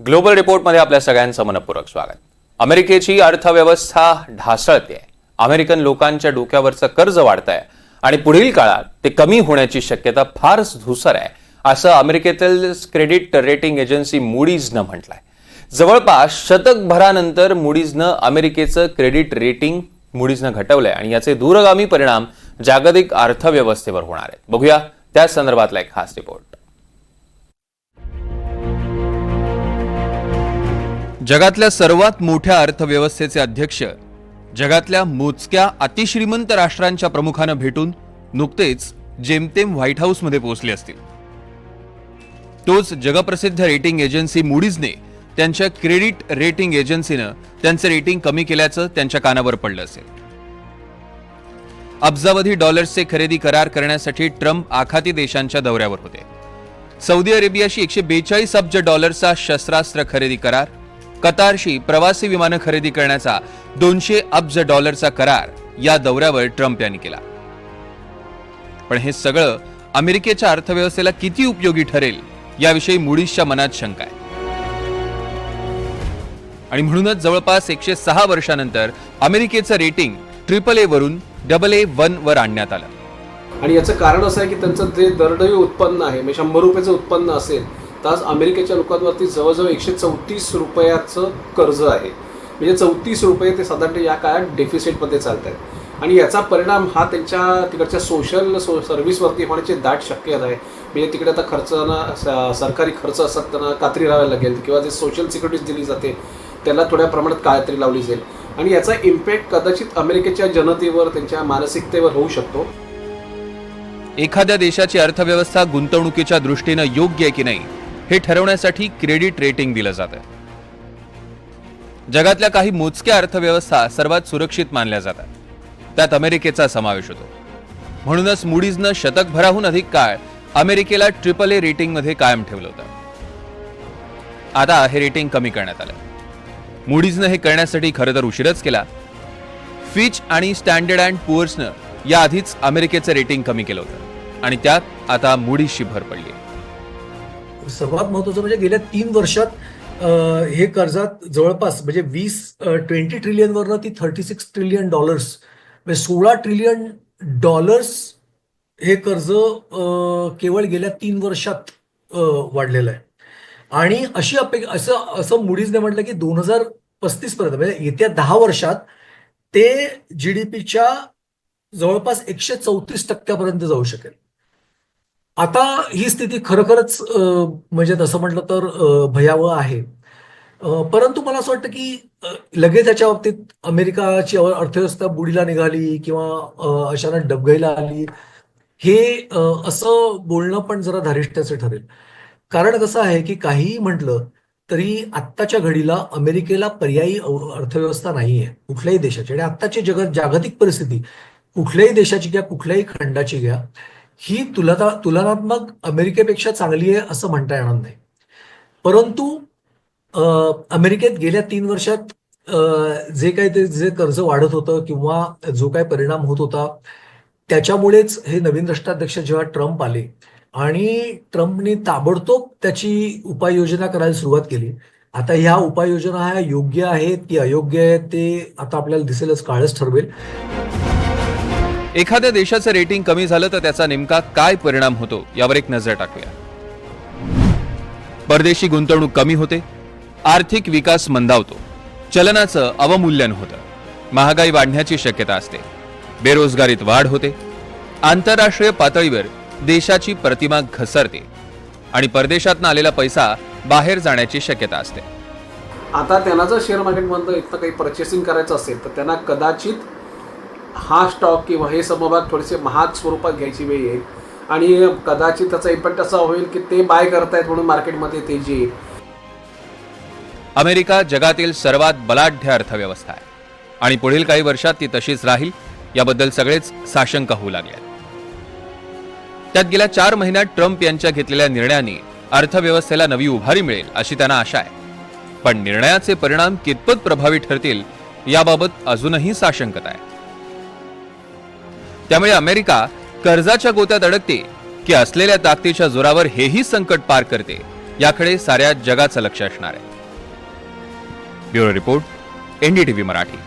Global रिपोर्टमध्ये आपल्या सगळ्यांचं मनपूर्वक स्वागत. अमेरिकेची अर्थव्यवस्था ढासळते अमेरिकन लोकांच्या डोक्यावरचं कर्ज वाढत आहे आणि पुढील काळात ते कमी होण्याची शक्यता फारच धुसर आहे असं अमेरिकेतील क्रेडिट रेटिंग एजन्सी मुडीजनं म्हटलंय. जवळपास शतकभरानंतर मुडीजनं अमेरिकेचं क्रेडिट रेटिंग मुडीजनं घटवलंय आणि याचे दूरगामी परिणाम जागतिक अर्थव्यवस्थेवर होणार आहेत. बघूया त्या संदर्भातला एक खास रिपोर्ट. जगातल्या सर्वात मोठ्या अर्थव्यवस्थेचे अध्यक्ष जगातल्या मोजक्या अतिश्रीमंत राष्ट्रांच्या प्रमुखानं भेटून नुकतेच जेमतेम व्हाईट हाऊसमध्ये पोहोचले असतील. तोच जगप्रसिद्ध रेटिंग एजन्सी मुडीजने त्यांच्या क्रेडिट रेटिंग एजन्सीनं त्यांचं रेटिंग कमी केल्याचं त्यांच्या कानावर पडलं असेल. अब्जावधी डॉलर्सचे खरेदी करार करण्यासाठी ट्रम्प आखाती देशांच्या दौऱ्यावर होते. सौदी अरेबियाशी एकशे बेचाळीस अब्ज डॉलर्सचा शस्त्रास्त्र खरेदी करार कतारशी प्रवासी विमानं खरेदी करण्याचा दोनशे अब्ज डॉलरचा करार या दौऱ्यावर ट्रम्प यांनी केला. पण हे सगळं अमेरिकेच्या अर्थव्यवस्थेला किती उपयोगी ठरेल याविषयी मुडीसच्या मनात शंका आहे. आणि म्हणूनच जवळपास एकशे सहा वर्षानंतर अमेरिकेचं रेटिंग ट्रिपल ए वरून डबल ए वन वर आणण्यात आलं. आणि याचं कारण असं आहे की त्यांचं जे दरडवी उत्पन्न आहे म्हणजे शंभर रुपयाचं उत्पन्न असेल तर आज अमेरिकेच्या लोकांवरती जवळजवळ एकशे चौतीस रुपयाचं कर्ज आहे. म्हणजे चौतीस रुपये ते साधारणतः या काळात डेफिसिटमध्ये चालत आहेत आणि याचा परिणाम हा त्यांच्या तिकडच्या सोशल सो सर्व्हिसवरती होण्याची दाट शक्यता आहे. म्हणजे तिकडे आता खर्चांना सरकारी खर्च असतात त्यांना कात्री लावायला लागेल किंवा जे सोशल सिक्युरिटीज दिली जाते त्याला थोड्या प्रमाणात काळत्री लावली जाईल. आणि याचा इम्पॅक्ट कदाचित अमेरिकेच्या जनतेवर त्यांच्या मानसिकतेवर होऊ शकतो. एखाद्या देशाची अर्थव्यवस्था गुंतवणुकीच्या दृष्टीनं योग्य आहे की नाही? हे ठरवण्यासाठी क्रेडिट रेटिंग दिलं जातं जगातल्या काही मोजक्या अर्थव्यवस्था सर्वात सुरक्षित मानल्या जातात. त्यात अमेरिकेचा समावेश होतो. म्हणूनच मुडीजनं शतकभराहून अधिक काळ अमेरिकेला ट्रिपल ए रेटिंगमध्ये कायम ठेवलं होतं. आता हे रेटिंग कमी करण्यात आलं मुडीजनं हे करण्यासाठी खरं तर उशीरच केला. फिच आणि स्टँडर्ड अँड पुअर्सनं याआधीच अमेरिकेचं रेटिंग कमी केलं होतं. आणि त्यात आता मुडीजशी भर पडली सर्वात महत्वाचं म्हणजे गेल्या तीन वर्षात हे कर्जात जवळपास म्हणजे वीस ट्वेंटी ट्रिलियनवरनं ती थर्टी सिक्स ट्रिलियन डॉलर्स म्हणजे सोळा ट्रिलियन डॉलर्स हे कर्ज केवळ गेल्या तीन वर्षात वाढलेलं आहे. आणि अशी अपेक्षा असं असं मुडीजने म्हटलं की दोन हजार पस्तीस पर्यंत म्हणजे येत्या दहा वर्षात ते जी डी पीच्या जवळपास एकशे चौतीस टक्क्यापर्यंत जाऊ शकेल. आता ही स्थिती खरोखरच म्हणजे तसं म्हटलं तर भयावह आहे. परंतु मला असं वाटतं की लगेच याच्या बाबतीत अमेरिकाची अर्थव्यवस्था बुडीला निघाली किंवा अचानक डबघाईला आली हे असं बोलणं पण जरा धारिष्ट्याचं ठरेल. कारण कसं आहे की काहीही म्हटलं तरी आत्ताच्या घडीला अमेरिकेला पर्यायी अर्थव्यवस्था नाही आहे कुठल्याही देशाची. आणि आत्ताची जगत जागतिक परिस्थिती कुठल्याही देशाची घ्या कुठल्याही खंडाची घ्या ही तुलना तुलनात्मक अमेरिकेपेक्षा चांगली आहे असं म्हणता येणार नाही. परंतु अमेरिकेत गेल्या तीन वर्षात जे काही ते जे कर्ज वाढत होतं किंवा जो काही परिणाम होत होता त्याच्यामुळेच हे नवीन राष्ट्राध्यक्ष जेव्हा ट्रम्प आले आणि ट्रम्पने ताबडतोब त्याची उपाययोजना करायला सुरुवात केली. आता ह्या उपाययोजना ह्या योग्य आहेत की अयोग्य आहेत ते आता आपल्याला दिसेलच काळच ठरवेल. एखाद्या देशाचं रेटिंग कमी झालं तर त्याचा नेमका काय परिणाम होतो यावर एक नजर टाकूया. परदेशी गुंतवणूक कमी होते आर्थिक विकास मंदावतो चलनाचं अवमूल्यन होतं महागाई वाढण्याची शक्यता असते बेरोजगारीत वाढ होते आंतरराष्ट्रीय पातळीवर देशाची प्रतिमा घसरते आणि परदेशातनं आलेला पैसा बाहेर जाण्याची शक्यता असते. आता त्यांना जर शेअर मार्केटमधनं इथं काही परचेसिंग करायचं असेल तर त्यांना कदाचित हा स्टॉक किंवा हे समभाग थोडेसे महाग स्वरूपात घ्यायची वेळ येईल. आणि कदाचित त्याचा इम्पॅक्ट असा होईल की ते बाय करतायत म्हणून मार्केटमध्ये तेजी येईल. अमेरिका जगातील सर्वात बलाढ्य अर्थव्यवस्था आहे. आणि पुढील काही वर्षात ती तशीच राहील. याबद्दल सगळेच साशंक होऊ लागले. त्यात गेल्या चार महिन्यात ट्रम्प यांच्या घेतलेल्या निर्णयाने अर्थव्यवस्थेला नवी उभारी मिळेल अशी त्यांना आशा आहे. पण निर्णयाचे परिणाम कितपत प्रभावी ठरतील याबाबत अजूनही साशंकता आहे. त्यामुळे अमेरिका कर्जाच्या गोत्यात अडकते की असलेल्या ताकदीच्या जोरावर हेही संकट पार करते. याकडे साऱ्या जगाचं लक्ष असणार आहे. Bureau report NDTV Marathi.